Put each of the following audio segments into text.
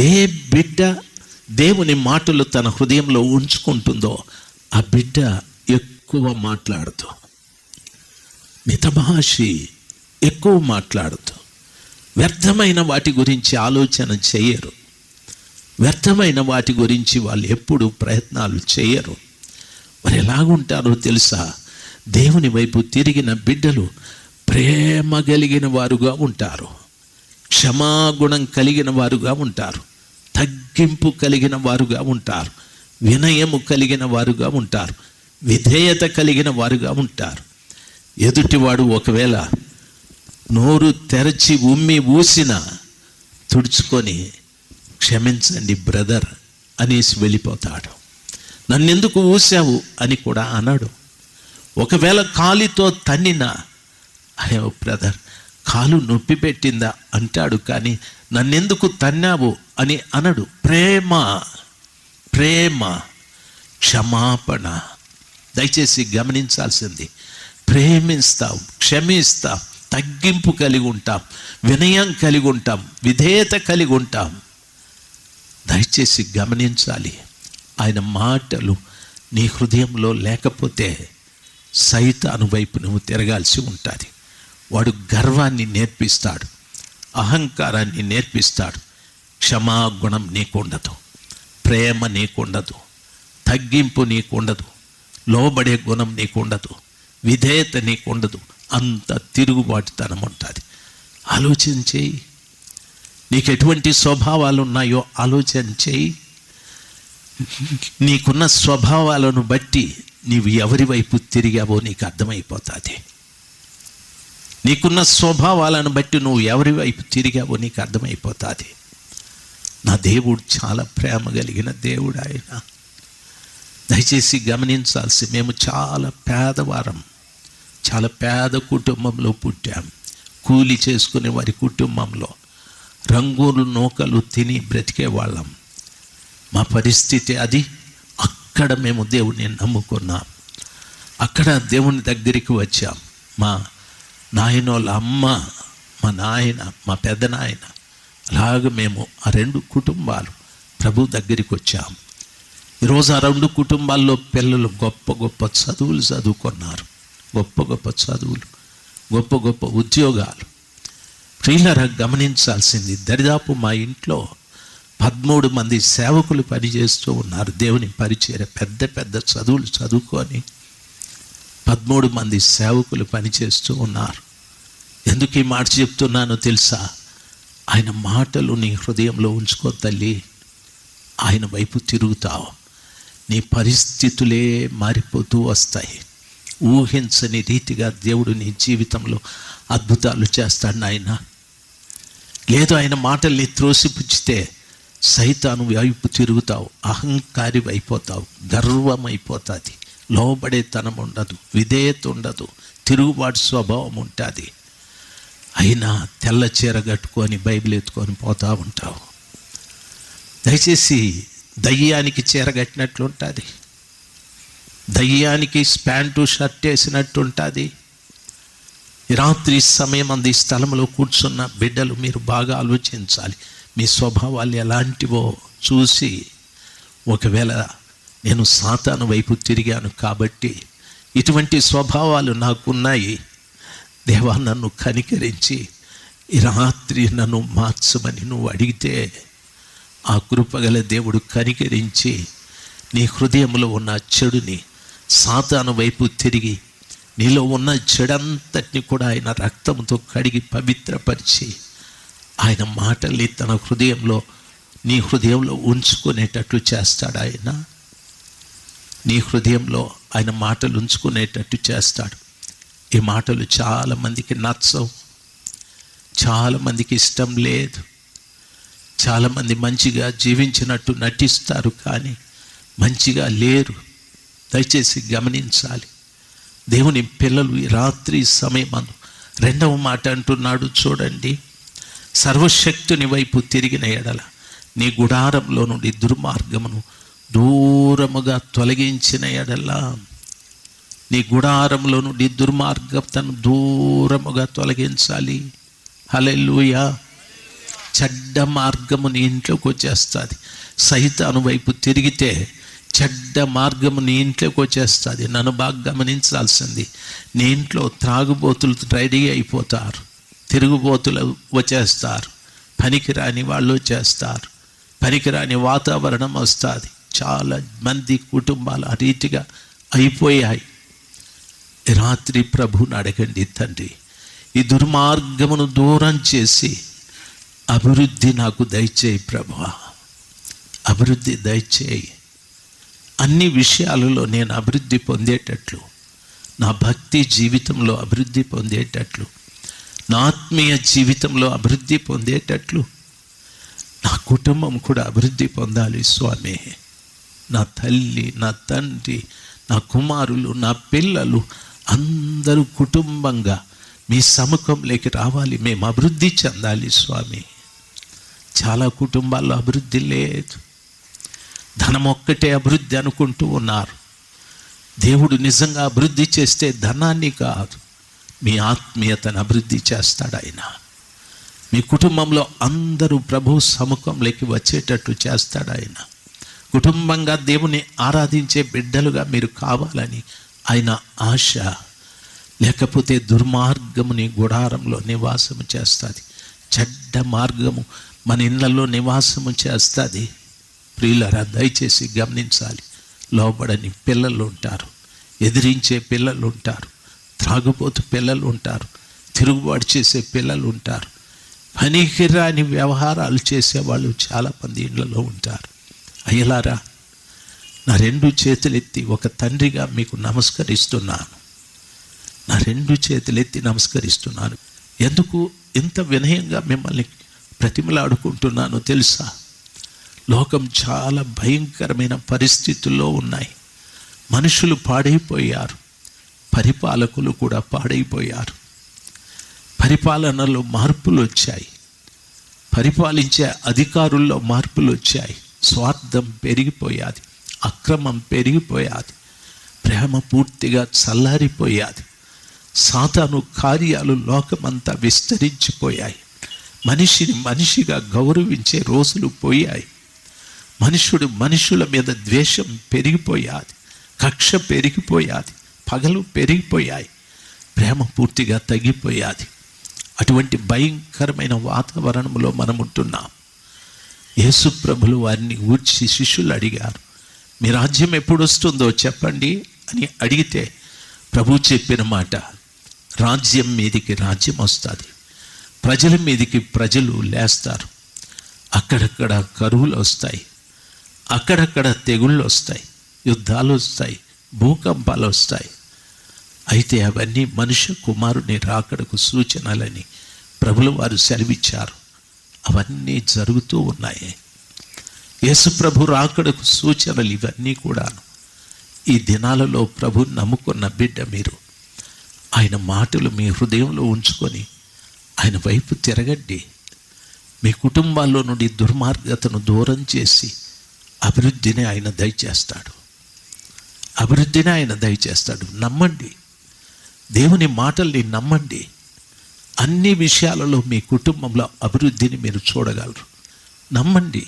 ఏ బిడ్డ దేవుని మాటలు తన హృదయంలో ఉంచుకుంటుందో ఆ బిడ్డ ఎక్కువ మాట్లాడుతూ మితభాషి ఎక్కువ మాట్లాడుతూ వ్యర్థమైన వాటి గురించి ఆలోచన చేయరు. వ్యర్థమైన వాటి గురించి వాళ్ళు ఎప్పుడు ప్రయత్నాలు చేయరు. మరి ఎలాగుంటారో తెలుసా? దేవుని వైపు తిరిగిన బిడ్డలు ప్రేమ కలిగిన వారుగా ఉంటారు. క్షమాగుణం కలిగిన వారుగా ఉంటారు. లెక్కింపు కలిగిన వారుగా ఉంటారు. వినయము కలిగిన వారుగా ఉంటారు. విధేయత కలిగిన వారుగా ఉంటారు. ఎదుటివాడు ఒకవేళ నోరు తెరచి ఉమ్మి ఊసిన తుడుచుకొని క్షమించండి బ్రదర్ అనేసి వెళ్ళిపోతాడు. నన్నెందుకు ఊసావు అని కూడా అన్నాడు ఒకవేళ కాలితో తన్నిన అయ్యో బ్రదర్ కాలు నొప్పి పెట్టిందా? అంటాడు. కానీ నన్నెందుకు తన్నావు? అని అనడు. ప్రేమ ప్రేమ క్షమాపణ. దయచేసి గమనించాల్సింది. ప్రేమిస్తాం క్షమిస్తాం తగ్గింపు కలిగి ఉంటాం వినయం కలిగి ఉంటాం విధేయత కలిగి ఉంటాం. దయచేసి గమనించాలి. ఆయన మాటలు నీ హృదయంలో లేకపోతే సైతాను వైపు నువ్వు తిరగాల్సి ఉంటుంది. వాడు గర్వాన్ని నేర్పిస్తాడు అహంకారాన్ని నేర్పిస్తాడు. క్షమాగుణం నీకుండదు ప్రేమ నీకుండదు తగ్గింపు నీకుండదు లోబడే గుణం నీకుండదు విధేయత నీకుండదు అంత తిరుగుబాటుతనం ఉంటుంది ఆలోచన చేయి నీకు ఎటువంటి స్వభావాలు ఉన్నాయో ఆలోచన చేయి నీకున్న స్వభావాలను బట్టి నీవు ఎవరి వైపు తిరిగావో నీకు అర్థమైపోతుంది నీకున్న స్వభావాలను బట్టి నువ్వు ఎవరి వైపు తిరిగావో నీకు అర్థమైపోతుంది. నా దేవుడు చాలా ప్రేమ కలిగిన దేవుడు ఆయన. దయచేసి గమనించాల్సి మేము చాలా పేదవారం చాలా పేద కుటుంబంలో పుట్టాం. కూలి చేసుకునే వారి కుటుంబంలో రంగులు నూకలు తిని బ్రతికే వాళ్ళం. మా పరిస్థితి అది అక్కడ మేము దేవుడిని నమ్ముకున్నాం. అక్కడ దేవుని దగ్గరికి వచ్చాం. మా నాయన వాళ్ళ అమ్మ మా నాయన మా పెద్ద నాయన అలాగ మేము ఆ రెండు కుటుంబాలు ప్రభు దగ్గరికి వచ్చాము. ఈరోజు ఆ రెండు కుటుంబాల్లో పిల్లలు గొప్ప గొప్ప చదువులు చదువుకున్నారు. గొప్ప గొప్ప చదువులు గొప్ప గొప్ప ఉద్యోగాలు. ప్రియులరా గమనించాల్సింది దరిదాపు మా ఇంట్లో పదమూడు మంది సేవకులు పనిచేస్తూ ఉన్నారు. దేవుని పరిచయ పెద్ద పెద్ద చదువులు చదువుకొని పదమూడు మంది సేవకులు పనిచేస్తూ ఉన్నారు. ఎందుకు ఈ మాట చెప్తున్నానో తెలుసా? ఆయన మాటలు నీ హృదయంలో ఉంచుకో తల్లి. ఆయన వైపు తిరుగుతావు. నీ పరిస్థితులే మారిపోతూ వస్తాయి. ఊహించని రీతిగా దేవుడు నీ జీవితంలో అద్భుతాలు చేస్తాడు నాయన. లేదు ఆయన మాటల్ని త్రోసిపుచ్చితే సైతాను వైపు తిరుగుతావు. అహంకారి అయిపోతావు గర్వం అయిపోతుంది లోబడేతనం ఉండదు విధేయత ఉండదు తిరుగుబాటు స్వభావం ఉంటుంది. అయినా తెల్ల చీర కట్టుకొని బైబిల్ ఎత్తుకొని పోతూ ఉంటావు. దయచేసి దయ్యానికి చీర కట్టినట్లు ఉంటుంది. దయ్యానికి ప్యాంటు షర్ట్ వేసినట్టు ఉంటుంది. రాత్రి సమయం అంది స్థలంలో కూర్చున్న బిడ్డలు మీరు బాగా ఆలోచించాలి. మీ స్వభావాలు ఎలాంటివో చూసి ఒకవేళ నేను సాతాను వైపు తిరిగాను కాబట్టి ఇటువంటి స్వభావాలు నాకున్నాయి. దేవా నన్ను కనికరించి ఈ రాత్రి నన్ను మార్చమని నువ్వు అడిగితే ఆ కృపగల దేవుడు కనికరించి నీ హృదయంలో ఉన్న చెడుని సాతాను వైపు తిరిగి నీలో ఉన్న చెడంతటిని కూడా ఆయన రక్తంతో కడిగి పవిత్రపరిచి ఆయన మాటల్ని తన హృదయంలో నీ హృదయంలో ఉంచుకునేటట్లు చేస్తాడు ఆయన. నీ హృదయంలో ఆయన మాటలు ఉంచుకునేటట్టు చేస్తాడు. ఈ మాటలు చాలామందికి నచ్చవు. చాలామందికి ఇష్టం లేదు. చాలామంది మంచిగా జీవించినట్టు నటిస్తారు కానీ మంచిగా లేరు. దయచేసి గమనించాలి. దేవుని పిల్లలు ఈ రాత్రి సమయం రెండవ మాట అంటున్నాడు చూడండి. సర్వశక్తుని వైపు తిరిగిన ఎడల నీ గుడారంలో నుండి దుర్మార్గమును దూరముగా తొలగించిన ఎడలా నీ గుడారంలో నుండి దుర్మార్గతను దూరముగా తొలగించాలి. హలెల్లుయా. చెడ్డ మార్గము నీ ఇంట్లోకి వచ్చేస్తుంది. సైతాను వైపు తిరిగితే చెడ్డ మార్గము నీ ఇంట్లోకి వచ్చేస్తుంది. నన్ను బాగా గమనించాల్సింది. నీ ఇంట్లో త్రాగుబోతులు రెడీ అయిపోతారు. తిరుగుబోతులు వచ్చేస్తారు. పనికిరాని వాళ్ళు వచ్చేస్తారు. పనికిరాని వాతావరణం వస్తుంది. చాలా మంది కుటుంబాలు ఆ రీతిగా అయిపోయాయి. రాత్రి ప్రభుని అడగండి తండ్రి ఈ దుర్మార్గమును దూరం చేసి అభివృద్ధి నాకు దయచేయి ప్రభు అభివృద్ధి దయచేయి. అన్ని విషయాలలో నేను అభివృద్ధి పొందేటట్లు నా భక్తి జీవితంలో అభివృద్ధి పొందేటట్లు నా ఆత్మీయ జీవితంలో అభివృద్ధి పొందేటట్లు నా కుటుంబం కూడా అభివృద్ధి పొందాలి స్వామి. నా తల్లి నా తండ్రి నా కుమారులు నా పిల్లలు అందరూ కుటుంబంగా మీ సముఖంలోకి రావాలి. మేము అభివృద్ధి చెందాలి స్వామి. చాలా కుటుంబాల్లో అభివృద్ధి లేదు. ధనం ఒక్కటే అభివృద్ధి అనుకుంటూ ఉన్నారు. దేవుడు నిజంగా అభివృద్ధి చేస్తే ధనాన్ని కాదు మీ ఆత్మీయతను అభివృద్ధి చేస్తాడు ఆయన. మీ కుటుంబంలో అందరూ ప్రభు సముఖంలోకి వచ్చేటట్టు చేస్తాడు ఆయన. కుటుంబంగా దేవుని ఆరాధించే బిడ్డలుగా మీరు కావాలని ఆయన ఆశ. లేకపోతే దుర్మార్గముని గుడారంలో నివాసము చేస్తుంది. చెడ్డ మార్గము మన ఇళ్ళలో నివాసము చేస్తుంది. ప్రియులరా దయచేసి గమనించాలి. లోబడని పిల్లలు ఉంటారు. ఎదిరించే పిల్లలు ఉంటారు. త్రాగుబోతు పిల్లలు ఉంటారు. తిరుగుబాటు చేసే పిల్లలు ఉంటారు. పనికిరాని వ్యవహారాలు చేసే వాళ్ళు చాలామంది ఇళ్ళలో ఉంటారు. అయ్యలారా నా రెండు చేతులెత్తి ఒక తండ్రిగా మీకు నమస్కరిస్తున్నాను. నా రెండు చేతులెత్తి నమస్కరిస్తున్నాను. ఎందుకు ఇంత వినయంగా మిమ్మల్ని ప్రతిమలాడుకుంటున్నానో తెలుసా? లోకం చాలా భయంకరమైన పరిస్థితుల్లో ఉన్నాయి. మనుషులు పాడైపోయారు. పరిపాలకులు కూడా పాడైపోయారు. పరిపాలనలో మార్పులు వచ్చాయి పరిపాలించే అధికారుల్లో మార్పులు వచ్చాయి స్వార్థం పెరిగిపోయాది అక్రమం పెరిగిపోయాది ప్రేమ పూర్తిగా చల్లారిపోయాది. సాతాను కార్యాలు లోకమంతా విస్తరించిపోయాయి. మనిషిని మనిషిగా గౌరవించే రోజులు పోయాయి. మనుషుడు మనుషుల మీద ద్వేషం పెరిగిపోయాది కక్ష పెరిగిపోయాది పగలు పెరిగిపోయాయి ప్రేమ పూర్తిగా తగ్గిపోయాది. అటువంటి భయంకరమైన వాతావరణంలో మనం ఉంటున్నాం యేసుప్రభులు వారిని ఊడ్చి శిష్యులు అడిగారు మీ రాజ్యం ఎప్పుడు వస్తుందో చెప్పండి అని అడిగితే ప్రభు చెప్పిన మాట రాజ్యం మీదికి రాజ్యం వస్తుంది ప్రజల మీదికి ప్రజలు లేస్తారు అక్కడక్కడ కరువులు వస్తాయి అక్కడక్కడ తెగుళ్ళు వస్తాయి యుద్ధాలు వస్తాయి భూకంపాలు వస్తాయి. అయితే అవన్నీ మనుష్య కుమారుని రాకడకు సూచనలని ప్రభులు వారు సెలవిచ్చారు. అవన్నీ జరుగుతూ ఉన్నాయి. యేసుప్రభు రాకడకు సూచనలు ఇవన్నీ కూడా ఈ దినాలలో ప్రభు నమ్ముకున్న బిడ్డ మీరు. ఆయన మాటలు మీ హృదయంలో ఉంచుకొని ఆయన వైపు తిరగండి. మీ కుటుంబాల్లో నుండి దుర్మార్గతను దూరం చేసి అభివృద్ధిని ఆయన దయచేస్తాడు. అభివృద్ధిని ఆయన దయచేస్తాడు. నమ్మండి. దేవుని మాటల్ని నమ్మండి. అన్ని విషయాలలో మీ కుటుంబంలో అభివృద్ధిని మీరు చూడగలరు. నమ్మండి.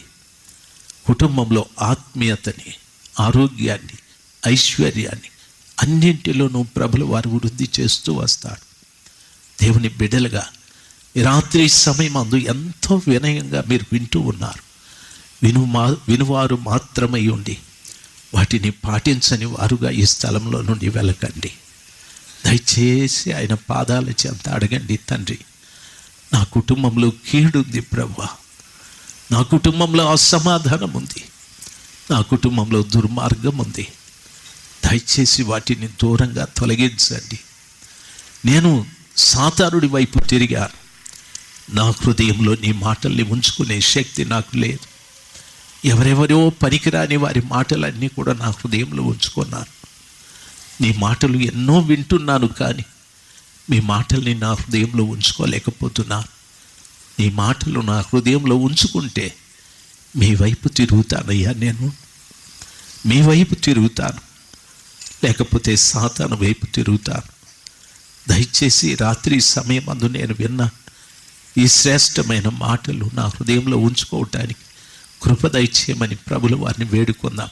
కుటుంబంలో ఆత్మీయతని ఆరోగ్యాన్ని ఐశ్వర్యాన్ని అన్నింటిలోనూ ప్రభులు వారు వృద్ధి చేస్తూ వస్తాడు దేవుని బిడ్డలుగా రాత్రి సమయం అందు ఎంతో వినయంగా మీరు వింటూ ఉన్నారు. విను మా వినువారు మాత్రమై ఉండి వాటిని పాటించని వారుగా ఈ స్థలంలో నుండి వెళ్ళకండి. దయచేసి ఆయన పాదాల చెంత అడగండి తండ్రి. నా కుటుంబంలో కీడుంది ప్రభు నా కుటుంబంలో అసమాధానం ఉంది నా కుటుంబంలో దుర్మార్గం ఉంది దయచేసి వాటిని దూరంగా తొలగించండి. నేను సాతారుడి వైపు తిరిగాను. నా హృదయంలో నీ మాటల్ని ఉంచుకునే శక్తి నాకు లేదు. ఎవరెవరో పనికిరాని వారి మాటలన్నీ కూడా నా హృదయంలో ఉంచుకున్నాను. నీ మాటలు ఎన్నో వింటున్నాను కానీ మీ మాటల్ని నా హృదయంలో ఉంచుకోలేకపోతున్నాను నీ మాటలు నా హృదయంలో ఉంచుకుంటే మీ వైపు తిరుగుతానయ్యా నేను. మీ వైపు తిరుగుతాను. లేకపోతే సాతాను వైపు తిరుగుతాను. దయచేసి రాత్రి సమయం అందు నేను విన్న ఈ శ్రేష్టమైన మాటలు నా హృదయంలో ఉంచుకోవటానికి కృప దయచేయమని ప్రభులు వారిని వేడుకుందాం.